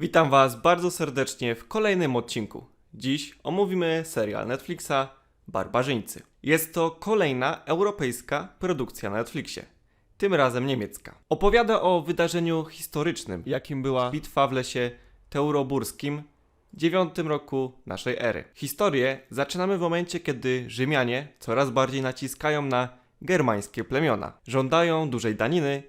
Witam Was bardzo serdecznie w kolejnym odcinku. Dziś omówimy serial Netflixa Barbarzyńcy. Jest to kolejna europejska produkcja na Netflixie, tym razem niemiecka. Opowiada o wydarzeniu historycznym, jakim była bitwa w lesie teuroburskim w IX roku naszej ery. Historię zaczynamy w momencie, kiedy Rzymianie coraz bardziej naciskają na germańskie plemiona. Żądają dużej daniny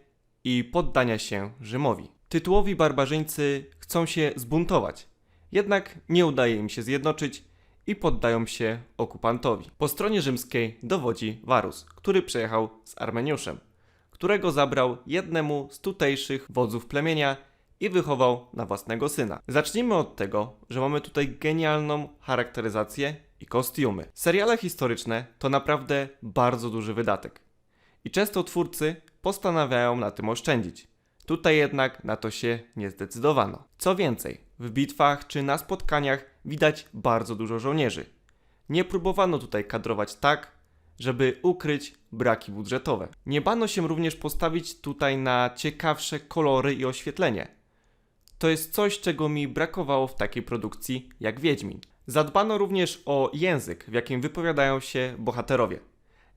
i poddania się Rzymowi. Tytułowi barbarzyńcy chcą się zbuntować, jednak nie udaje im się zjednoczyć i poddają się okupantowi. Po stronie rzymskiej dowodzi Varus, który przyjechał z Armeniuszem, którego zabrał jednemu z tutejszych wodzów plemienia i wychował na własnego syna. Zacznijmy od tego, że mamy tutaj genialną charakteryzację i kostiumy. Seriale historyczne to naprawdę bardzo duży wydatek. I często twórcy postanawiają na tym oszczędzić. Tutaj jednak na to się nie zdecydowano. Co więcej, w bitwach czy na spotkaniach widać bardzo dużo żołnierzy. Nie próbowano tutaj kadrować tak, żeby ukryć braki budżetowe. Nie bano się również postawić tutaj na ciekawsze kolory i oświetlenie. To jest coś, czego mi brakowało w takiej produkcji jak Wiedźmin. Zadbano również o język, w jakim wypowiadają się bohaterowie.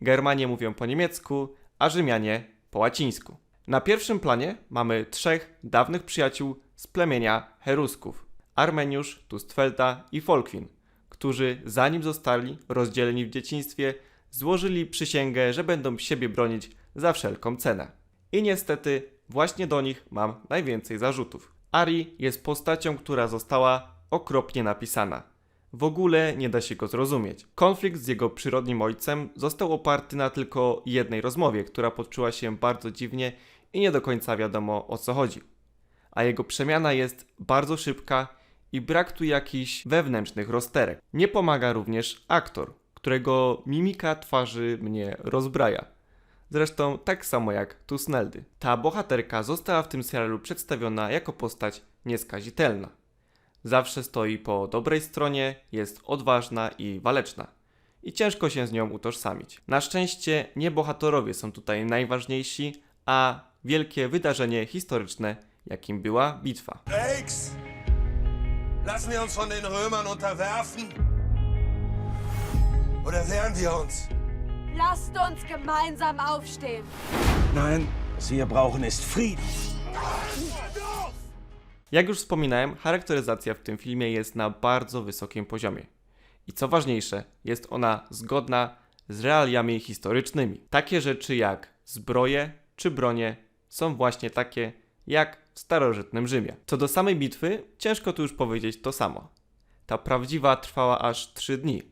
Germanie mówią po niemiecku, a Rzymianie po łacińsku. Na pierwszym planie mamy trzech dawnych przyjaciół z plemienia Herusków: Armeniusz, Tustfelta i Folkwin, którzy zanim zostali rozdzieleni w dzieciństwie, złożyli przysięgę, że będą siebie bronić za wszelką cenę. I niestety właśnie do nich mam najwięcej zarzutów. Ari jest postacią, która została okropnie napisana. W ogóle nie da się go zrozumieć. Konflikt z jego przyrodnim ojcem został oparty na tylko jednej rozmowie, która poczuła się bardzo dziwnie i nie do końca wiadomo o co chodzi. A jego przemiana jest bardzo szybka i brak tu jakichś wewnętrznych rozterek. Nie pomaga również aktor, którego mimika twarzy mnie rozbraja. Zresztą tak samo jak Tusneldy. Ta bohaterka została w tym serialu przedstawiona jako postać nieskazitelna. Zawsze stoi po dobrej stronie, jest odważna i waleczna. I ciężko się z nią utożsamić. Na szczęście nie bohaterowie są tutaj najważniejsi, a wielkie wydarzenie historyczne, jakim była bitwa. Rex! Lassen wir uns von den Römern unterwerfen? Oder wehren wir uns? Lasst uns gemeinsam aufstehen. Nein, was wir brauchen ist Frieden. Jak już wspominałem, charakteryzacja w tym filmie jest na bardzo wysokim poziomie. I co ważniejsze, jest ona zgodna z realiami historycznymi. Takie rzeczy jak zbroje czy bronie są właśnie takie jak w starożytnym Rzymie. Co do samej bitwy, ciężko tu już powiedzieć to samo. Ta prawdziwa trwała aż 3 dni.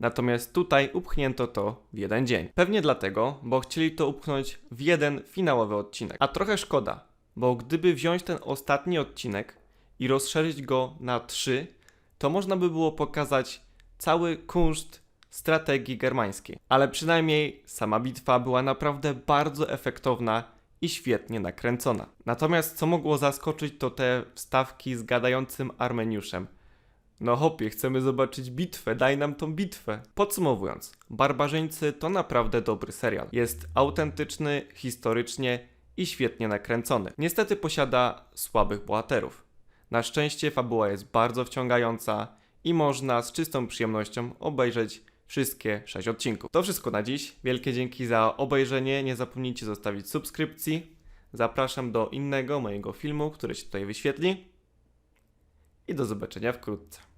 Natomiast tutaj upchnięto to w jeden dzień. Pewnie dlatego, bo chcieli to upchnąć w jeden finałowy odcinek. A trochę szkoda, bo gdyby wziąć ten ostatni odcinek i rozszerzyć go na trzy, to można by było pokazać cały kunszt strategii germańskiej. Ale przynajmniej sama bitwa była naprawdę bardzo efektowna i świetnie nakręcona. Natomiast co mogło zaskoczyć, to te wstawki z gadającym Armeniuszem. No hopie, chcemy zobaczyć bitwę, daj nam tą bitwę. Podsumowując, Barbarzyńcy to naprawdę dobry serial. Jest autentyczny, historycznie i świetnie nakręcony. Niestety posiada słabych bohaterów. Na szczęście fabuła jest bardzo wciągająca i można z czystą przyjemnością obejrzeć wszystkie 6 odcinków. To wszystko na dziś. Wielkie dzięki za obejrzenie. Nie zapomnijcie zostawić subskrypcji. Zapraszam do innego mojego filmu, który się tutaj wyświetli. I do zobaczenia wkrótce.